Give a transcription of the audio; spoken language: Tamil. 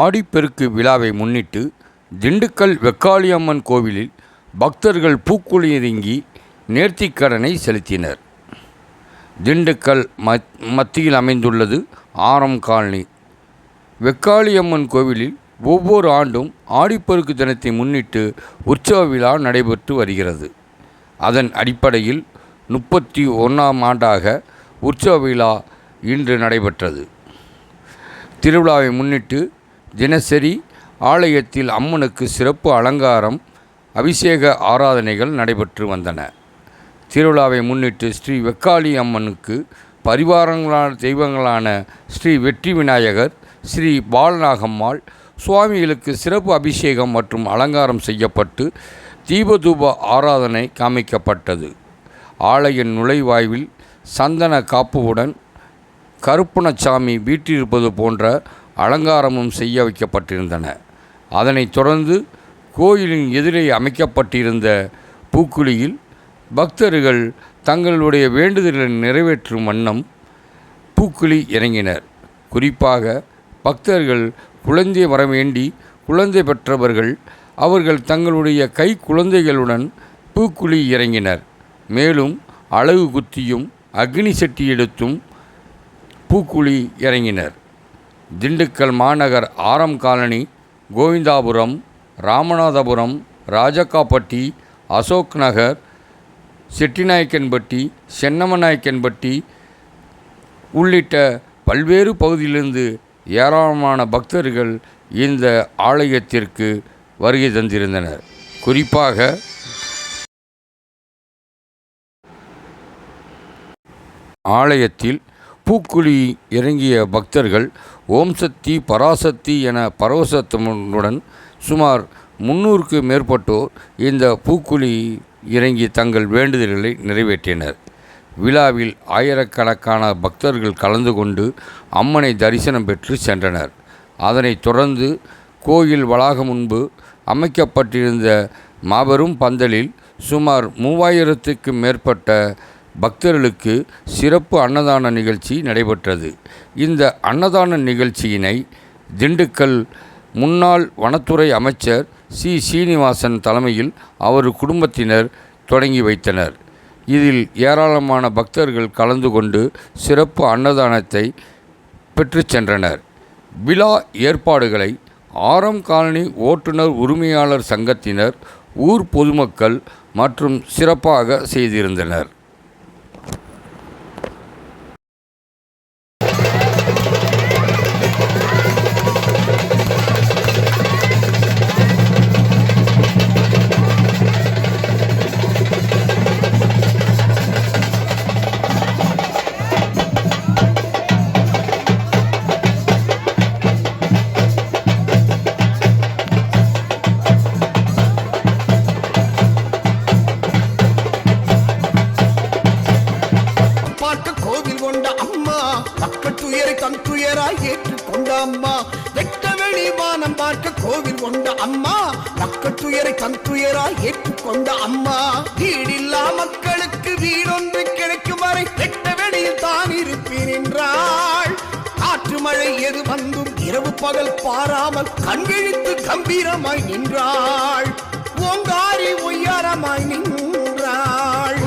ஆடிப்பெருக்கு விழாவை முன்னிட்டு திண்டுக்கல் வெக்காளியம்மன் கோவிலில் பக்தர்கள் பூக்குழியிறங்கி நேர்த்திக்கடனை செலுத்தினர். திண்டுக்கல் மத் மத்தியில் அமைந்துள்ளது ஆரம் காலனி. வெக்காளியம்மன் கோவிலில் ஒவ்வொரு ஆண்டும் ஆடிப்பெருக்கு தினத்தை முன்னிட்டு உற்சவ விழா நடைபெற்று வருகிறது. அதன் அடிப்படையில் முப்பத்தி ஒன்றாம் ஆண்டாக உற்சவ விழா இன்று நடைபெற்றது. திருவிழாவை முன்னிட்டு தினசரி ஆலயத்தில் அம்மனுக்கு சிறப்பு அலங்காரம் அபிஷேக ஆராதனைகள் நடைபெற்று வந்தன. திருவிழாவை முன்னிட்டு ஸ்ரீ வெக்காளி அம்மனுக்கு பரிவாரங்களான தெய்வங்களான ஸ்ரீ வெற்றி விநாயகர் ஸ்ரீ பாலநாகம்மாள் சுவாமிகளுக்கு சிறப்பு அபிஷேகம் மற்றும் அலங்காரம் செய்யப்பட்டு தீபதூப ஆராதனை காமிக்கப்பட்டது. ஆலய நுழைவாய்வில் சந்தன காப்புவுடன் கருப்பணசாமி வீற்றிருப்பது போன்ற அலங்காரமும் செய்ய வைக்கப்பட்டிருந்தன. அதனைத் தொடர்ந்து கோயிலின் எதிரே அமைக்கப்பட்டிருந்த பூக்குழியில் பக்தர்கள் தங்களுடைய வேண்டுதல்களை நிறைவேற்றும் வண்ணம் பூக்குழி இறங்கினர். குறிப்பாக பக்தர்கள் குழந்தை வர வேண்டி குழந்தை பெற்றவர்கள் அவர்கள் தங்களுடைய கை குழந்தைகளுடன் பூக்குழி இறங்கினர். மேலும் அழகு குத்தியும் அக்னி சட்டி எடுத்தும் பூக்குழி இறங்கினர். திண்டுக்கல் மாநகர் ஆரம் காலனி கோவிந்தாபுரம் ராமநாதபுரம் ராஜக்காப்பட்டி அசோக் நகர் செட்டிநாயக்கன்பட்டி சென்னமநாயக்கன்பட்டி உள்ளிட்ட பல்வேறு பகுதியிலிருந்து ஏராளமான பக்தர்கள் இந்த ஆலயத்திற்கு வருகை தந்திருந்தனர். குறிப்பாக ஆலயத்தில் பூக்குழி இறங்கிய பக்தர்கள் ஓம் சக்தி பராசக்தி என பரவசத்தமுடன் சுமார் முன்னூறுக்கு மேற்பட்டோர் இந்த பூக்குழி இறங்கி தங்கள் வேண்டுதல்களை நிறைவேற்றினர். விழாவில் ஆயிரக்கணக்கான பக்தர்கள் கலந்து கொண்டு அம்மனை தரிசனம் பெற்று சென்றனர். அதனைத் தொடர்ந்து கோயில் வளாகம் முன்பு அமைக்கப்பட்டிருந்த மாபெரும் பந்தலில் சுமார் மூவாயிரத்துக்கு மேற்பட்ட பக்தர்களுக்கு சிறப்பு அன்னதான நிகழ்ச்சி நடைபெற்றது. இந்த அன்னதான நிகழ்ச்சியினை திண்டுக்கல் முன்னாள் வனத்துறை அமைச்சர் சி. சீனிவாசன் தலைமையில் அவர் குடும்பத்தினர் தொடங்கி வைத்தனர். இதில் ஏராளமான பக்தர்கள் கலந்து கொண்டு சிறப்பு அன்னதானத்தை பெற்று சென்றனர். விழா ஏற்பாடுகளை ஆரம் காலனி ஓட்டுநர் உரிமையாளர் சங்கத்தினர் ஊர் பொதுமக்கள் மற்றும் சிறப்பாக செய்திருந்தனர். அம்மா மக்கள் தன் துயராய் ஏற்றுக்கொண்ட அம்மா வெட்ட வெளி வானம் பார்க்க கோவில் கொண்ட அம்மா மக்கள் துயரை தன் துயராய் ஏற்றுக்கொண்ட அம்மா. வீடில்லா மக்களுக்கு வீடொன்று கிடைக்கும் வரை வெட்ட வெளியில் தான் இருப்பேன் என்றாள். காற்று மழை எது வந்தும் இரவு பகல் பாராமல் கண்கிழித்து கம்பீரமாய் நின்றாள். ஓங்காரி ஒய்யாரமாய் நின்றாள்.